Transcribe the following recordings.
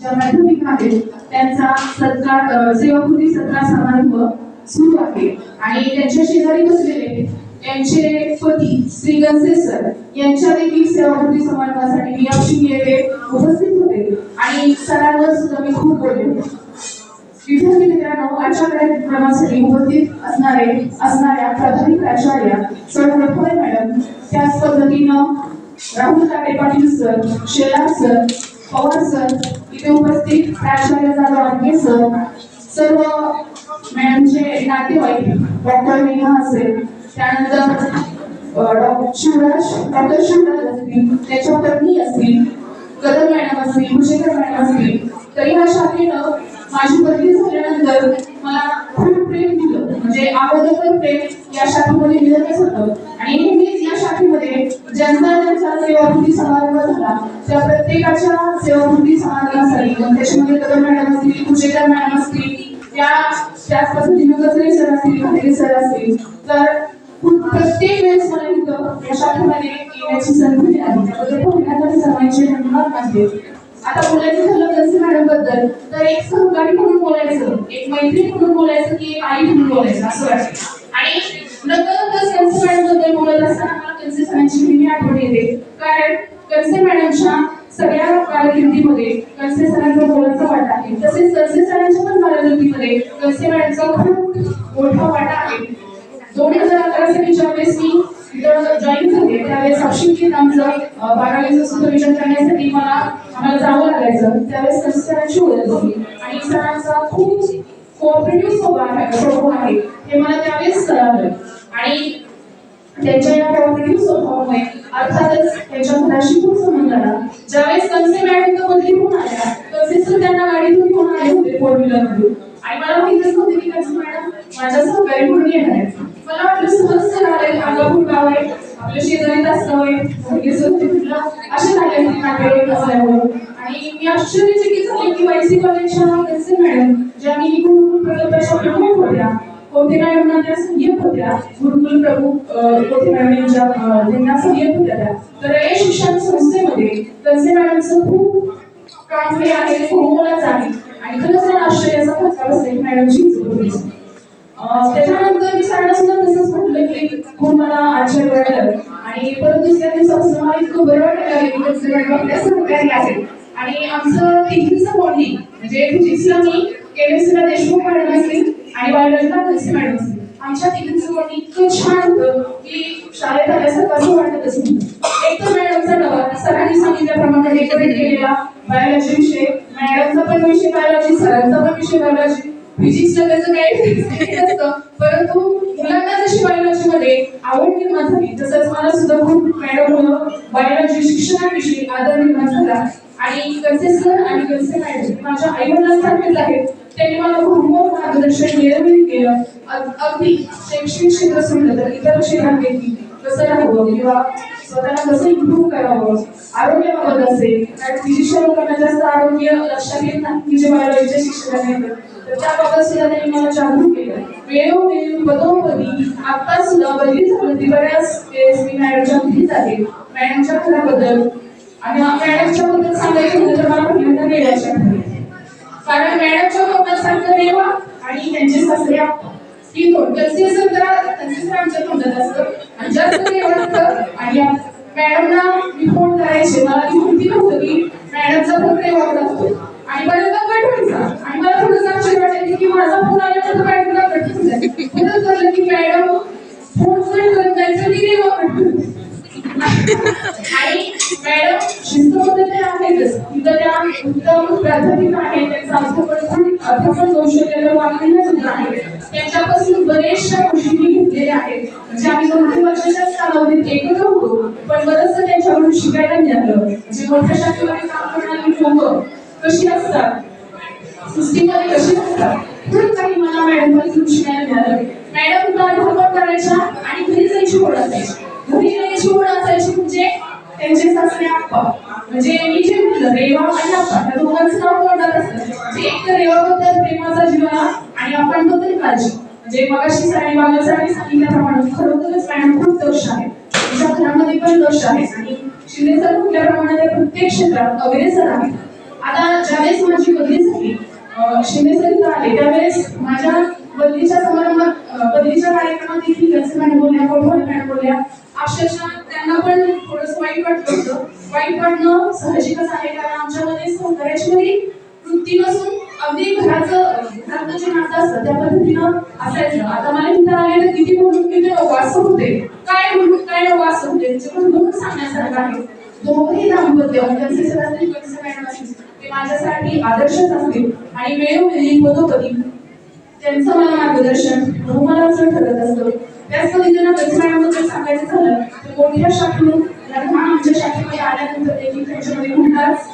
ज्या माध्यमिक आहेत त्यांचा सत्कार सेवाकृती सत्कार समारंभ सुरू आहे. आणि त्यांच्या शेजारी बसलेले त्यांचे पती श्री गंसे सर यांच्या देखील सेवापूर्ती समारंभासाठी मी यावर्षी येथे उपस्थित होते. आणि सरांवर सुद्धा मी खूप बोलले होते. विद्यार्थी मित्रांनो आजच्या कार्यक्रमासाठी उपस्थित असणारे असणाऱ्या प्राथमिक प्राचार्य सर प्रफुल्ल मॅडम त्याच पद्धतीनं Rahul Kate Patil sir Shelar sir Pawar sir इथे उपस्थित प्राचार्य जाधव आडगे सर सर्व मॅडमचे नातेवाईक डॉक्टर नेहा असेल त्यानंतर डॉक्टर शिवराज डॉक्टर शिवराज असतील त्याच्या पत्नी असतील कदम मॅडम असतील भुजेकर मॅडम असतील तरी या शाखेनं माझी पदवी झाल्यानंतर मला खूप प्रेम दिलं. म्हणजे अगोदर प्रेम या शाखेमध्ये दिलं होतं. सेवाकृती समारंभ झाला. त्या प्रत्येकाच्या सेवाकृती समारंभासाठी त्याच्यामध्ये कदम मॅडम असतील कुशेकर मॅडम असतील त्या त्याच पद्धतीने गजरे सर असतील भांडेरे सर असतील. तर प्रत्येक वेळेस मला इथं या शाखेमध्ये येण्याची संधी मिळाली त्याबद्दल पहिल्यांदा सर्वांचे धन्यवाद मानते. आता बोलायचं झालं कन्सी मॅडमबद्दल तर एक सहकारी म्हणून बोलायचं एक मैत्रीण म्हणून बोलायचं की आई म्हणून बोलायचं असं वाटतं. आणि नकळतच कन्सी मॅडमबद्दल बोलत असताना मला कन्सी सरांची नेहमी आठवण येते. कारण कन्से मॅडमच्या सगळ्या कारकिर्दीमध्ये कन्से सरांचा मोलाचा वाटा आहे. तसेच कन्से सरांच्या पण कारकिर्दीमध्ये कन्से मॅडमचा खूप मोठा वाटा आहे. दोन हजार अकरा साली ज्यावेळेस मी जॉईन झाले त्यावेळेस अशिक्षित आमचं अं, बारावीचं सुपरविजन करण्यासाठी मला आम्हाला जावं लागायचं. त्यावेळेस कन्से सरांची ओळख झाली. आणि सरांचा खूप कोऑपरेटिव्ह आहे स्वभाव आहे. हे मला त्यावेळेस कळालं. आणि त्यांच्या या कोऑपरेटिव्ह स्वभावामुळे अर्थातच त्यांच्या मुलाशी खूप संबंध आला. ज्यावेळेस कन्से मॅडममध्ये बदली आल्या कन्से सर त्यांना गाडीतून घेऊन आले होते फोर व्हीलरमध्ये आणि मला माहितच नव्हते की कन्से मॅडम माझ्या सहकारी म्हणून येणार आहेत. मला वाटलं सहज सर आले अंगापूर गाव आहे आपल्या शेजारी तासगाव आहे सगळे सर तिथलं असे झाले की नातेवाईक असल्यामुळे आणि मी आश्चर्यचकित झाले की वायसी कॉलेजच्या कन्से मॅडम ज्या मी प्रकल्पाच्या प्रमुख होत्या कोणते मॅडम त्या सहाय्यक होत्या. गुरुकुल प्रमुख अं, कोणते मॅडम यांच्या त्यांना सहाय्यक होत्या त्या. तर या शिक्षण संस्थेमध्ये कन्से मॅडमचं खूप काम हे आहे खूप मोलाचं आहे. आणि खरंच मला आश्चर्याचा फटका बसला मॅडमची त्याच्यानंतर मी सरांना सुद्धा तसंच म्हटलं की खूप मला आश्चर्य वाटलं. आणि परत दुसऱ्या दिवसापासून मला इतकं बरं वाटायला लागलं की मॅडम आपल्या सहकारी आहेत आणि आमचं तिघींचं बॉन्डिंग म्हणजे फिजिक्सला मी केमिस्ट्रीला देशमुख मॅडम असेल आणि बायोलॉजीला कसे मॅडम. आमच्या तिघींचं बॉन्डिंग इतकं छान होतं. की शाळेत आल्यासारखं असं वाटतच नव्हतं एक तर मॅडमचा डबा. सरांनी सांगितल्याप्रमाणे डेकोरेट केलेला बायोलॉजी विषय मॅडमचा पण विषय बायोलॉजी सरांचा पण विषय बायोलॉजी फिजिक्सला त्याचं काही परंतु मुलांना जशी बायोलॉजी मध्ये आवड निर्माण झाली तसंच मला सुद्धा खूप मॅडम बायोलॉजी शिक्षणाविषयी आदर निर्माण झाला. आणि कसे सर आणि कसे मॅडम माझ्या आई वडिलांसारखेच आहेत. त्यांनी मला खूप मोठं मार्गदर्शन नियमित केलं. अग- अगदी शैक्षणिक क्षेत्र सोडलं तर इतर क्षेत्रांपैकी कसं राहावं किंवा स्वतःला कसं इम्प्रूव्ह करावं आरोग्याबाबत असेल कारण फिजिशियन लोकांना जास्त आरोग्य लक्षात येत नाही की जे शिक्षकांना येतं तर त्याबाबत सुद्धा त्यांनी मला जागरूक केलं. वेळोवेळी हो पदोपदी आता सुद्धा बदली झाली ती बऱ्याच वेळेस मी मॅडमच्या घरीच आहे. मॅडमच्या घराबद्दल आणि मॅडमच्या बद्दल सांगायचं झालं तर मला पहिल्यांदा वेळाच्या घरी कारण मॅडमच्या तोंडात हो. देवा आणि त्यांचे सासऱ्या ही तोंड जरा त्यांचे आमच्या तोंडात असतं. आणि जास्त रेवा असतं आणि मॅडमना मी फोन करायचे. मला ती माहिती नव्हतं की मॅडमचा फोन रेवाकडे असतो. आणि बऱ्याचदा कट व्हायचा आणि मला थोडंसं आश्चर्य वाटायचं की माझा फोन आल्यानंतर मॅडमला कट होतं कळलं की मॅडम फोन कट करत जायचं ती रेवा कट आणि मॅडम आहेतच. तिथं त्या उत्तम आहेत कौशल्याला वागलेलं सुद्धा आहे. त्यांच्यापासून बरेचशा गोष्टी मी घेतलेल्या आहेत. म्हणजे आम्ही दोन तीन वर्षाच्याच कालावधीत एकत्र होतो पण बरंचसं त्यांच्याकडून शिकायला मिळालं. म्हणजे मोठ्या शाखेमध्ये काम करणारी लोक कशी असतात? सिस्टीममध्ये कशी असतात? खूप काही मला मॅडमकडून शिकायला मिळालं. मॅडम प्राध्यापक करायच्या आणि घरी जायची ओढ असायची घरी जायची ओढ असायची म्हणजे त्यांचे सासरे आप्पा. म्हणजे मी जे म्हटलं रेवा आणि आप्पा त्या दोघांचं नाव तोंडात असतं. म्हणजे एक तर रेवाबद्दल प्रेमाचा जीवाला आणि आपण बद्दल काळजी. म्हणजे मगाशी सरांनी बाबा सरांनी सांगितल्याप्रमाणे खरोखरच मॅडम खूप दोष आहे. तुमच्या घरामध्ये पण दोष आहे. आणि शिंदे सर म्हटल्याप्रमाणे ते प्रत्येक क्षेत्रात अग्रेसर आहेत. आता ज्यावेळेस माझी बदली झाली शिंदे सर इथं आले त्यावेळेस माझ्या बदलीच्या समारंभात बदलीच्या कार्यक्रमात देखील कसे मॅडम बोलल्या कोठवले मॅडम बोलल्या अक्षरशः त्यांना पण थोडंसं वाईट वाटलं होतं. वाईट वाटणं साहजिकच आहे कारण आमच्यामध्ये सहकार्याची वृत्ती नसून अगदी घराचं घरातलं जे नातं असतं त्या पद्धतीनं असायचं. आता मला तिथं आले तर किती म्हणून किती नवास होते. काय म्हणून काय नवास होते. होते त्याच्याकडून दोन सांगण्यासारखं आहे. दोघंही दाम्पत्य म्हणजे त्यांचे सर असतील कसे मॅडम असतील. ते माझ्यासाठी आदर्शच असतील. आणि वेळोवेळी पदोपदी त्यांचं मला मार्गदर्शन बहुमानाचं ठरत असतं. त्याच पद्धतीनं व्यवसायामध्ये सांगायचं झालं तर मोठ्या शाखेमध्ये लहान आमच्या शाखेमध्ये आल्यानंतर देखील त्यांच्यामध्ये कुठलाच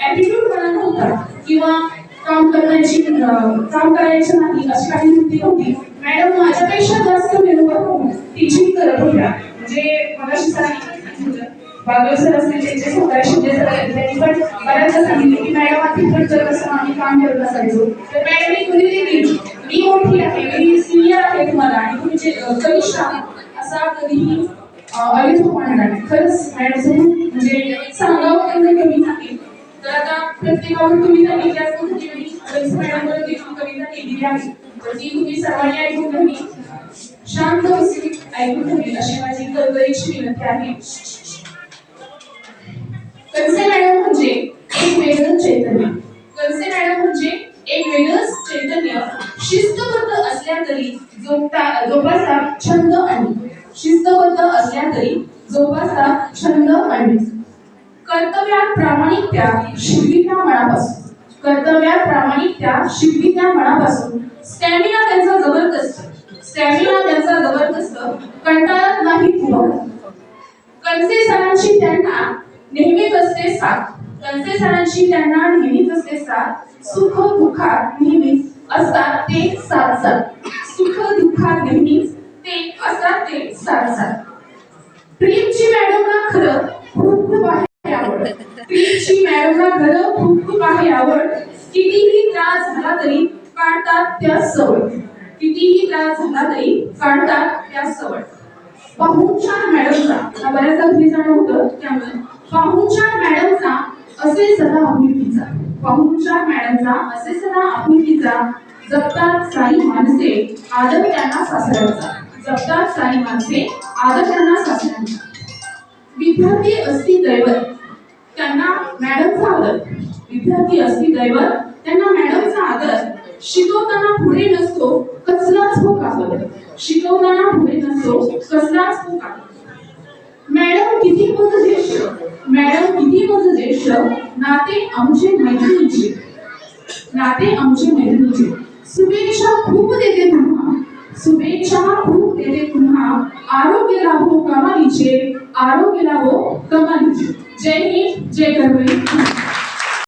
ॲटिट्यूड मला नव्हता किंवा काम करण्याची काम करायचं नाही अशी काही वृत्ती नव्हती. मॅडम माझ्यापेक्षा जास्त मेहनत टीचिंग करत होत्या. म्हणजे मगाशी सरांनी बागल सर असतील त्यांचे स्वतः शिंदे सर त्यांनी पण बऱ्याचदा सांगितले की मॅडम आधी पण करत असताना आम्ही काम करत असायचो तर मॅडम एक कुणी दिली मी मोठी आहे मी सिनियर आहे तुम्हाला आणि तुम्ही जे कनिष्ठ आहात असा कधीही अविधपणा नाही खरंच मॅडम म्हणजे सांगावं त्यांना कमी नाही तर आता प्रत्येकावर कविता लिहिली त्याच पद्धतीने मी रईस मॅडमवर देखील कविता लिहिलेली आहे. तर ती तुम्ही सर्वांनी ऐकून घ्यावी. शांत बसून ऐकून घ्यावी. अशी माझी कळकळीची विनंती आहे. जोपासा छंद आणि शिस्तबद्ध असल्या तरी जोपासा छंद आणि कर्तव्यात प्रामाणिकत्या शिकवित्या मनापासून. कर्तव्यात प्रामाणिकत्या शिकवित्या मनापासून. स्टॅमिना त्यांचा जबरदस्त. स्टॅमिना त्यांचा जबरदस्त. कंटाळत नाही उभा कनसे सरांशी त्यांना नेहमीच असते साथ. कनसे सरांशी त्यांना नेहमीच असते साथ. सुख दुःखात नेहमीच असतात ते साथ साथ सुख दुःखात नेहमीच ते असतात ते साथ साथ प्रेमची मॅडमला खरं खूप खूप आहे आवड. प्रेमची मॅडमला खरं खूप खूप आहे आवड. कितीही त्रास झाला तरी काढतात त्या सवय कितीही त्रास झाला तरी काढतात त्या सवय पाहुणचार मॅडमचा हा बऱ्याचदा घरी जाणं होतं त्यामुळे पाहुणचार मॅडमचा असे सदा आपुलकीचा. पाहुणचार मॅडमचा असे सदा आपुलकीचा. जगतात सारी माणसे आदर त्यांना सासऱ्यांचा. जगतात सारी माणसे आदर त्यांना सासऱ्यांचा. विद्यार्थी असती दैवत त्यांना मॅडमचा आदर. विद्यार्थी असती दैवत त्यांना मॅडमचा आदर. शिकवताना पुढे नसतो कसलाच हो कागद शिकवताना पुढे नसतो कसलाच हो कागद मॅडम किती मज ज्येष्ठ. मॅडम किती मज ज्येष्ठ. नाते आमचे मैत्रिणीचे. नाते आमचे मैत्रिणीचे. शुभेच्छा खूप देते तुम्हा शुभेच्छा खूप देते तुम्हा आरोग्य लाभो कमालीचे आरोग्य लाभो कमालीचे जय हिंद जय गरबी